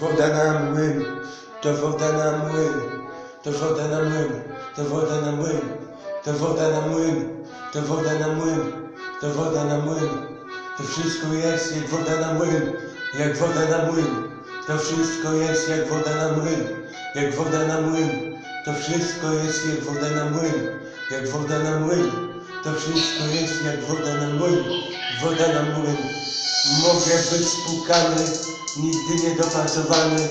Woda na młyn, to woda na młyn, to woda na młyn, to woda na młyn, to woda na młyn, to woda na młyn, to woda na młyn. To wszystko jest jak woda na młyn, jak woda na młyn. To wszystko jest jak woda na młyn, jak woda na młyn. To wszystko jest jak woda na młyn, jak woda na młyn. To wszystko jest jak woda na młyn, woda na młyn. Mogę być spłukany, nigdy nie dopasowany,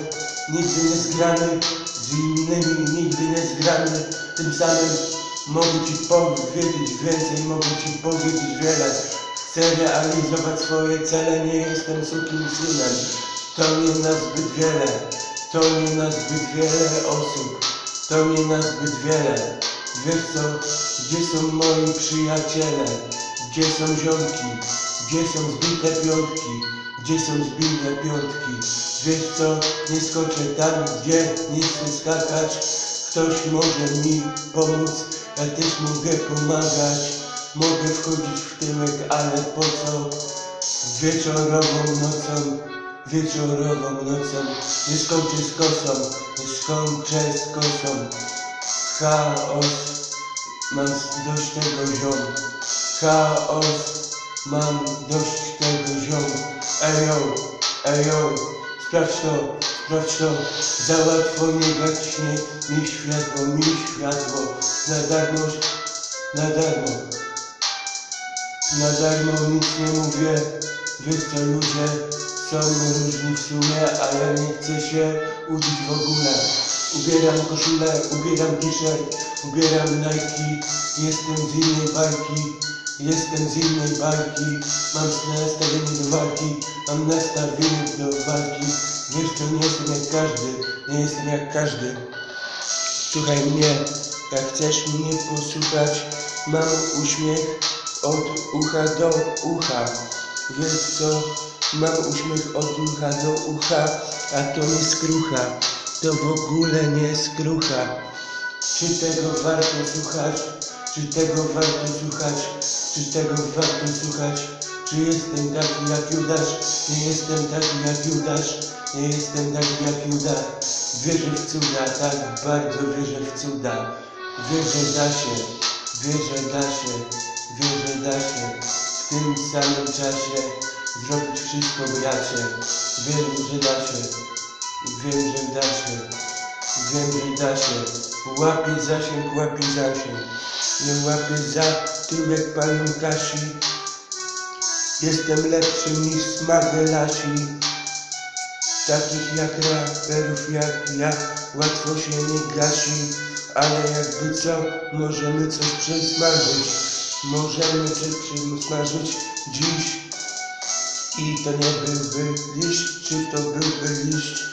nigdy nie zgrany, z innymi nigdy nie zgrany. Tym samym mogę Ci powiedzieć więcej, mogę Ci powiedzieć wiele. Chcę realizować swoje cele, nie jestem sukim synem. To nie na zbyt wiele, to nie na zbyt wiele osób, to nie na zbyt wiele. Wiesz co, gdzie są moi przyjaciele, gdzie są ziomki, gdzie są zbite piątki, gdzie są zbite piątki. Wiesz co, nie skoczę tam, gdzie nie chcę skakać. Ktoś może mi pomóc, ja też mogę pomagać. Mogę wchodzić w tyłek, ale po co? Wieczorową nocą, wieczorową nocą Nie skończę z kosą, nie skończę z kosą Chaos, mam dość tego ziom Chaos, mam dość tego ziom Ejo, ejo, sprawdź to, sprawdź to. Za łatwo nie gaśnie mi światło, mi światło. Na darmo, na darmo. Na darmo nic nie mówię, wiesz co ludzie są różni w sumie, a ja nie chcę się uczyć w ogóle. Ubieram koszulę, ubieram t-shirt, ubieram Nike, jestem z innej bajki, jestem z innej bajki, mam nastawienie do walki, mam nastawienie do walki, wiesz nie jestem jak każdy, nie jestem jak każdy. Słuchaj mnie, jak chcesz mnie posłuchać, mam uśmiech od ucha do ucha. Wiesz co, mam uśmiech od ucha do ucha, a to nie skrucha, to w ogóle nie skrucha. Czy tego warto słuchać? Czy tego warto słuchać? Czy tego warto słuchać? Czy jestem taki jak Judasz? Nie jestem taki jak Judasz. Nie jestem taki jak Judasz. Wierzę w cuda, tak bardzo wierzę w cuda. Wierzę da się, wierzę da się, wierzę da się. W tym samym czasie zrobić wszystko bracie. Wiem, że da się, wiem, że da się. Wiem, że da się. Łapie zasięg, łapie zasięg. Nie łapie za tyłek panią Kasi. Jestem lepszy niż smagelashi. Takich jak raperów jak ja łatwo się nie gasi. Ale jakby co, możemy coś przesmażyć. Możemy coś przesmażyć dziś. I to nie byłby liść, czy to byłby liść?